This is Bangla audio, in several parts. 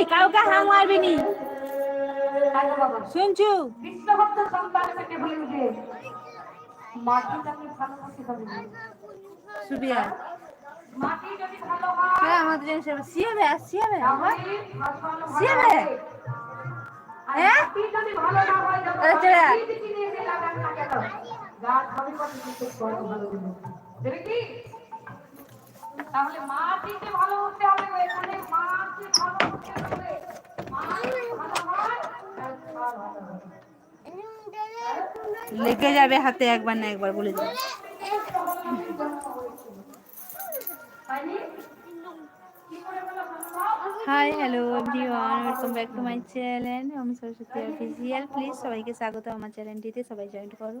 এই কাউকে হাম মারবি নি শুনছু বিশ্বভক্ত সন্তান থেকে বলে যে ভালোবাসি সুবিয়া মাটি যদি ভালো হয় হ্যাঁ আমাদের জিনিস সিয়াবে সিয়াবে তাহলে ফসল ভালো সিয়াবে হ্যাঁ? মাটি যদি ভালো না হয় যত আরে ছেড়ে আয়। বীজ কিনে এনে লাগান না কেন, গাছ হবে কত ভালো দেবে। তাহলে মাটিকে ভালো হতে হবে এখানে ভালো হতে হবে। লেগে যাবে হাতে একবার না একবার বলে বলো? Hi hello everyone welcome back to my channel আমি সরস্বতী অফিসিয়াল প্লিজ সবাইকে স্বাগত আমার চ্যানেলটিতে সবাই জয়েন করো।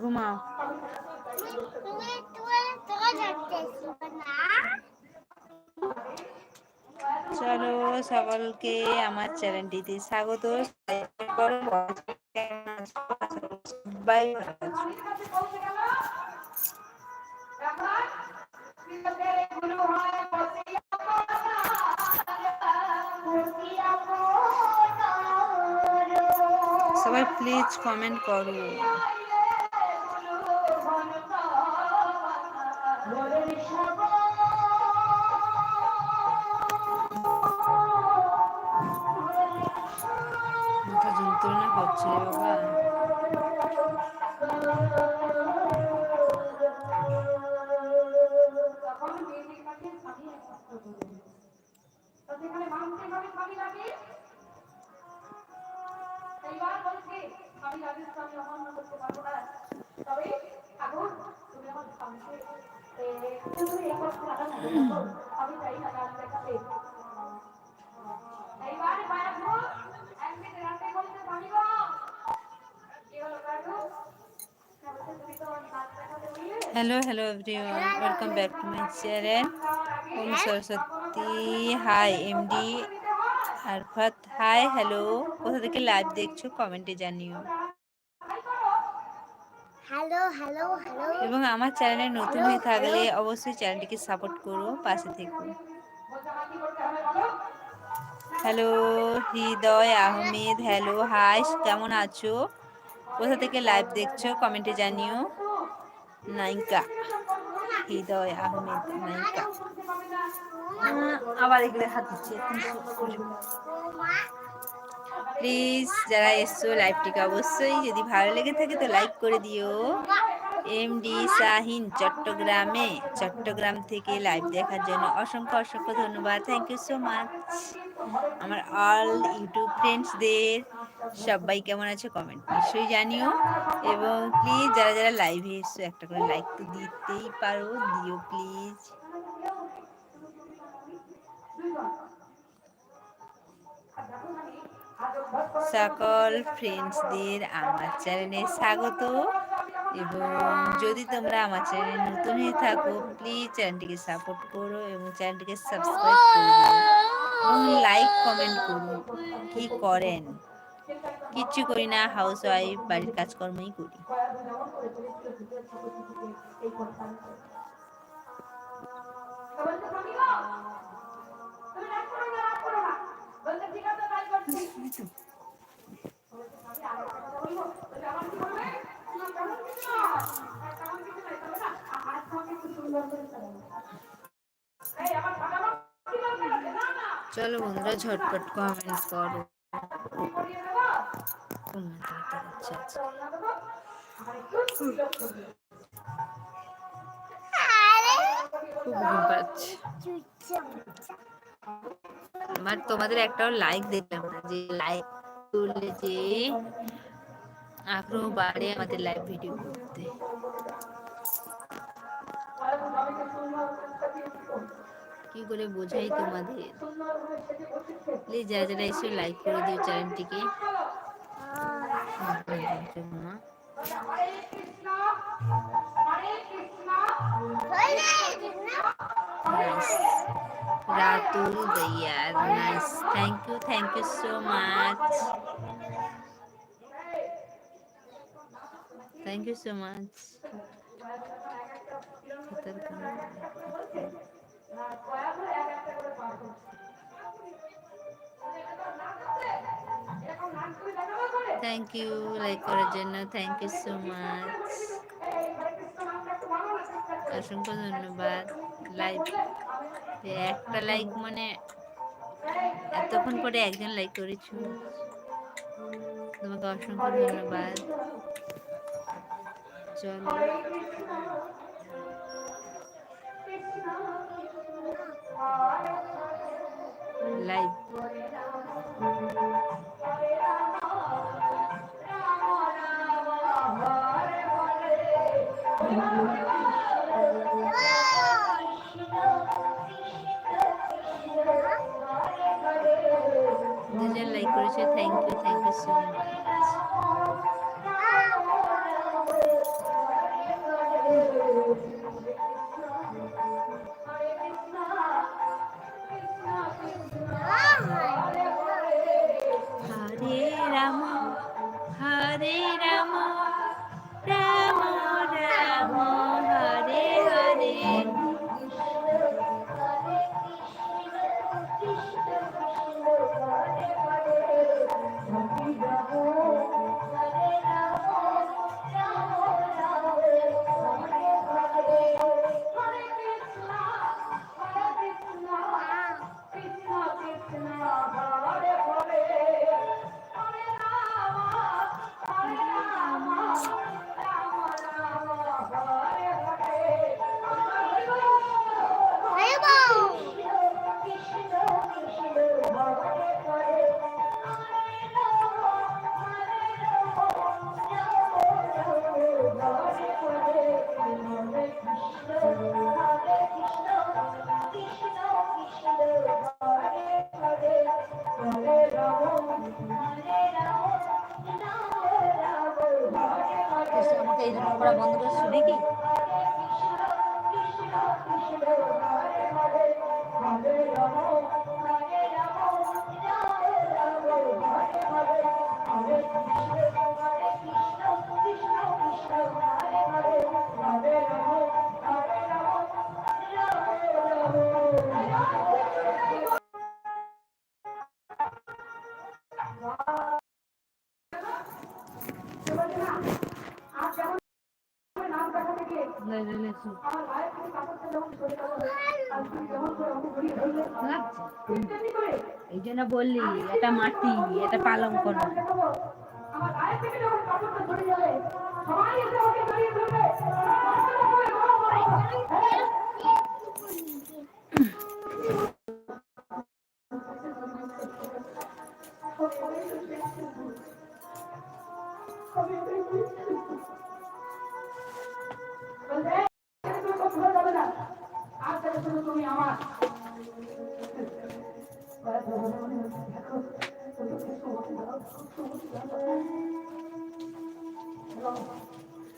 ঘুমাও। চলো সকলকে আমার চ্যানেলটিতে স্বাগত। সবাই প্লিজ কমেন্ট করো। না ঠাকুর। আমি চাই না গান দেখাতে এইবার মায়াপুর একদিন রাতে বলছে স্বামী গো কি হলো কাকু না বলছে, তুমি তো আমার নাচ দেখাতে বললে hello hello everyone welcome back to my channel Om Saraswati hi MD Arafat hi hello কোথা থেকে লাইভ দেখছ কমেন্টে জানিও হ্যালো হ্যালো হ্যালো এবং আমার চ্যানেলে নতুন হয়ে থাকলে অবশ্যই চ্যানেলটিকে সাপোর্ট করো পাশে থেকো hello Hriday Ahmed hello hi কেমন আছো কোথা থেকে লাইভ দেখছ কমেন্টে জানিও নাইকা হৃদয় আহমেদ আহ, আবার এগুলো হাত দিচ্ছি প্লিজ যারা এসছো লাইভটিকে অবশ্যই যদি ভালো লেগে থাকে তো লাইক করে দিও। এমডি শাহিন চট্টগ্রামে চট্টগ্রাম থেকে লাইভ দেখার জন্য অসংখ্য অসংখ্য ধন্যবাদ। থ্যাংক ইউ সো মাচ আমার অল ইউটিউব ফ্রেন্ডসদের সবাই কেমন আছে কমেন্ট নিশ্চয়ই জানিও। এবং প্লিজ যারা যারা লাইভে এসছো, একটা করে লাইক তো দিতেই পারো, দিও প্লিজ সকল ফ্রেন্ডসদের আমার চ্যানেলে স্বাগত। এবং যদি তোমরা আমার চ্যানেলে নতুন হয়ে থাকো প্লিজ চ্যানেলটিকে সাপোর্ট করো এবং চ্যানেলটিকে সাবস্ক্রাইব করো। এবং লাইক কমেন্ট করুন কি করেন? কিচ্ছু করি না হাউস ওয়াইফ বাড়ির কাজকর্মই করি। চলো বন্ধুরা ঝটপট কমেন্ট করো। আমার তোমাদের একটাও লাইক দেখলাম না যে লাইক করলে যে আগ্রহ বাড়ে আমাদের লাইভ ভিডিও করতে। কি করে বোঝাই তোমাদের প্লিজ যারা যারা এসে লাইক করে দিও চ্যানেলটিকে Ratul nice. Thank you, thank you so much. Thank you so much. Thank you like করার জন্য থ্যাংক ইউ সো মাচ। অসংখ্য ধন্যবাদ লাইক একটা লাইক মানে এতক্ষণ পরে একজন লাইক করেছ তোমাকে অসংখ্য ধন্যবাদ চলো লাইভ এই জন্য বললি এটা মাটি এটা পালং করো। সবাই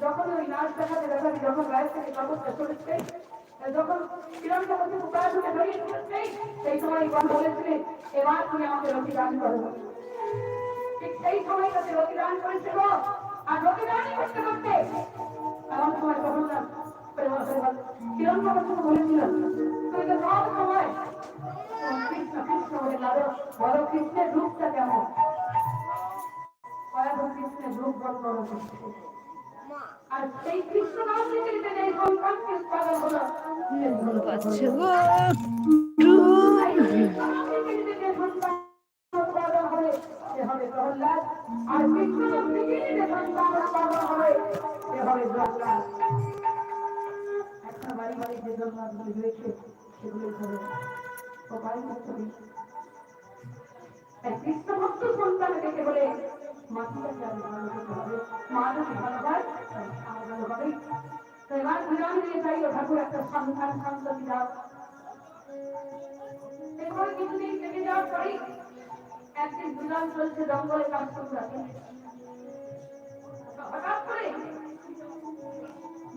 যখন ওই নাচ দেখাতে দেখাতে যখন গায়ের থেকে কাপড়টা সরেছে যখন বলছে কুকার ঢুকে ধরিয়ে ঢুকেছে সেই সময় ইবান বলেছিলেন এবার তুমি আমাকে রতি দান করো। ঠিক সেই সময়টাতে রতি দান আর রতি দানই করতে করতে এমন সময় তো সব সময় কৃষ্ণ কৃষ্ণ লাদো বলো কৃষ্ণের রূপটা কেমন? কয়েক কৃষ্ণের রূপ বল করো আর সেই কৃষ্ণ নাম নিতে নিতে সন্তান পাগল হলো আচ্ছা এই কৃষ্ণ আর কৃষ্ণ নাম নিতে যে সন্তান পাগল হবে সে হবে প্রহ্লাদ এখন বাড়ি বাড়ি যে জন্মাগুলি হয়েছে সেগুলি হবে সবাই হচ্ছে তাই সন্তান দেখে বলে এবার বিরাম দিয়ে চাইল ঠাকুর একটা সন্তান সন্ততি দাও। এরপর কিছুদিন কেটে যাওয়ার পরেই একদিন দুলাল চলছে জঙ্গলে কাজ করতে। হঠাৎ করে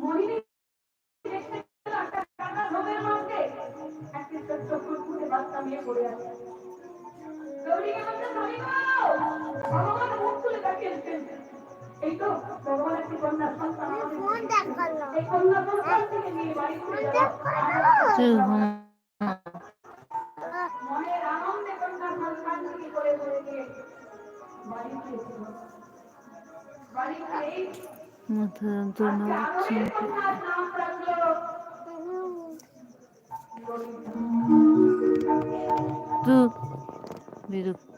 মোহিনী ভগবান মুখ তুলে তাকিয়েছেন মাথা যন্ত্রণা হচ্ছে তো বিরক্ত